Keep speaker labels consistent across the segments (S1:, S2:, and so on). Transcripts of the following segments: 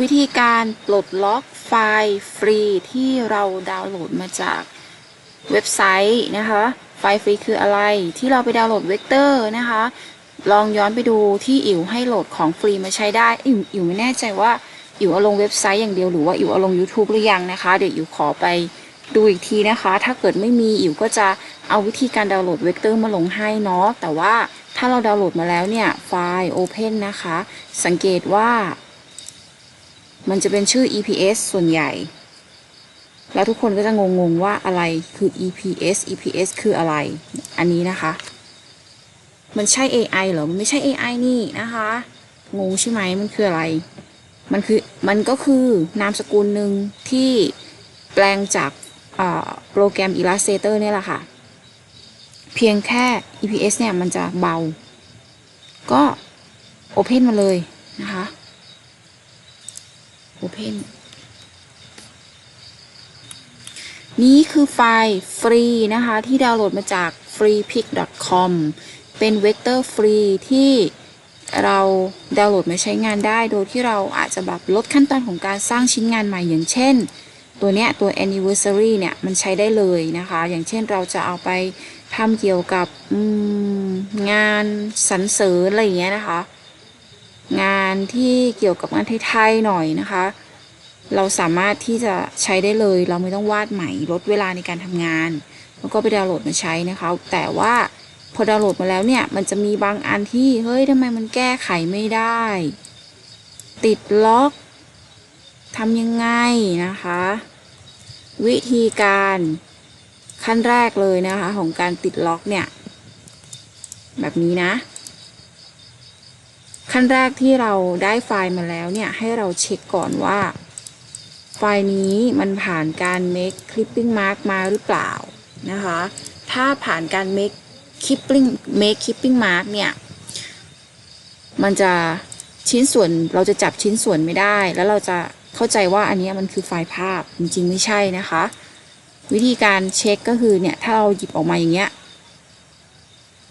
S1: วิธีการปลดล็อกไฟล์ฟรีที่เราดาวน์โหลดมาจากเว็บไซต์นะคะ ไฟล์ฟรีคืออะไรที่เราไปดาวน์โหลดเวกเตอร์นะคะ ลองย้อนไปดูที่อิ๋วให้โหลดของฟรีมาใช้ได้ อิ๋วอิ๋วไม่แน่ใจว่าอิ๋วเอาลงเว็บไซต์อย่างเดียวหรือว่าอิ๋วเอาลง YouTube หรือยังนะคะ เดี๋ยวอิ๋วขอไปดูอีกทีนะคะ ถ้าเกิดไม่มีอิ๋วก็จะเอาวิธีการดาวน์โหลดเวกเตอร์มาลงให้เนาะแต่ว่าถ้าเราดาวน์โหลดมาแล้วเนี่ยไฟล์ Open นะคะ สังเกตว่า มันจะเป็นชื่อ EPS ส่วนใหญ่ แล้วทุกคนก็จะงงๆว่าอะไรคือ EPS EPS คืออะไร อันนี้นะคะ มันใช่ AI เหรอ มันไม่ใช่ AI นี่นะคะ งงใช่ไหมมันคืออะไร มันคือ มันก็คือนามสกุลหนึ่งที่แปลงจากโปรแกรม Illustrator เนี่ยแหละค่ะ เพียงแค่ EPS เนี่ยมันจะเบา ก็ Open มาเลยนะคะ Open นี่คือไฟล์ฟรีนะคะ ที่ดาวน์โหลดมาจาก freepic.com เป็นเวกเตอร์ฟรีที่เราดาวน์โหลดมาใช้งานได้ โดยที่เราอาจจะแบบลดขั้นตอนของการสร้างชิ้นงานใหม่อย่างเช่น ตัวเนี้ยตัว anniversary เนี่ยมันใช้ได้เลยนะคะ อย่างเช่นเราจะเอาไปทำเกี่ยวกับงานสรรเสริญอะไรอย่างเงี้ยนะคะ งานที่เกี่ยวกับงานไทยๆหน่อยนะคะ เราสามารถที่จะใช้ได้เลยเราไม่ต้องวาดใหม่ลดเวลาในการทำงาน แล้วก็ไปดาวน์โหลดมาใช้นะคะ แต่ว่าพอดาวน์โหลดมาแล้วเนี่ยมันจะมีบางอันที่เฮ้ยทำไมมันแก้ไขไม่ได้ ติดล็อกทำยังไงนะคะ วิธีการขั้นแรกเลยนะคะ ของการติดล็อกเนี่ย แบบนี้นะ ขั้นแรกที่เราได้ไฟล์มาแล้วเนี่ย ให้เราเช็คก่อนว่า ไฟล์นี้มันผ่านการ make clipping mark มาหรือเปล่านะคะ ถ้าผ่านการ make clipping make clipping mark เนี่ย มันจะชิ้นส่วนเราจะจับชิ้นส่วนไม่ได้ แล้วเราจะเข้าใจว่าอันนี้มันคือไฟล์ภาพจริงๆไม่ใช่นะคะ วิธีการเช็คก็คือเนี่ย ถ้าเราหยิบออกมาอย่างเงี้ย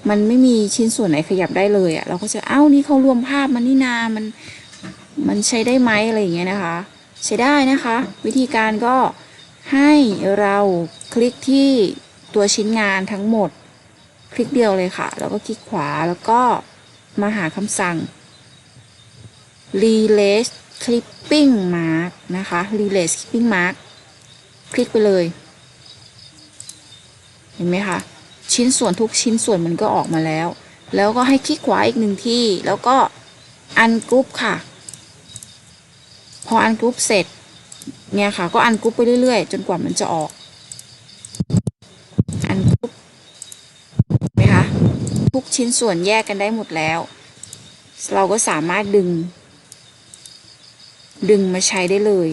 S1: มันไม่มีชิ้นส่วนไหนขยับได้เลยอะ่ะ เราก็จะเอ้านี่เขารวมภาพมันนี่นา มัน มันใช้ได้ไหมอะไรอย่างเงี้ยนะคะ ใช้ได้นะคะ วิธีการก็ให้เราคลิกที่ตัวชิ้นงานทั้งหมด คลิกเดียวเลยค่ะ แล้วก็คลิกขวาแล้วก็มาหาคำสั่ง Relace Clipping Mark นะคะ Relace Clipping Mark คลิกไปเลย เห็นไหมคะ ชิ้นส่วนทุกชิ้นส่วนมันก็ออกมาแล้ว แล้วก็ให้คลิกขวาอีกหนึ่งที่ แล้วก็อันกรุ๊ปค่ะ พออันกรุ๊ปเสร็จ เนี่ยค่ะ ก็อันกรุ๊ปไปเรื่อยๆ จนกว่ามันจะออก อันกรุ๊ปนไหมคะ ทุกชิ้นส่วนแยกกันได้หมดแล้ว เราก็สามารถดึง ดึงมาใช้ได้เลย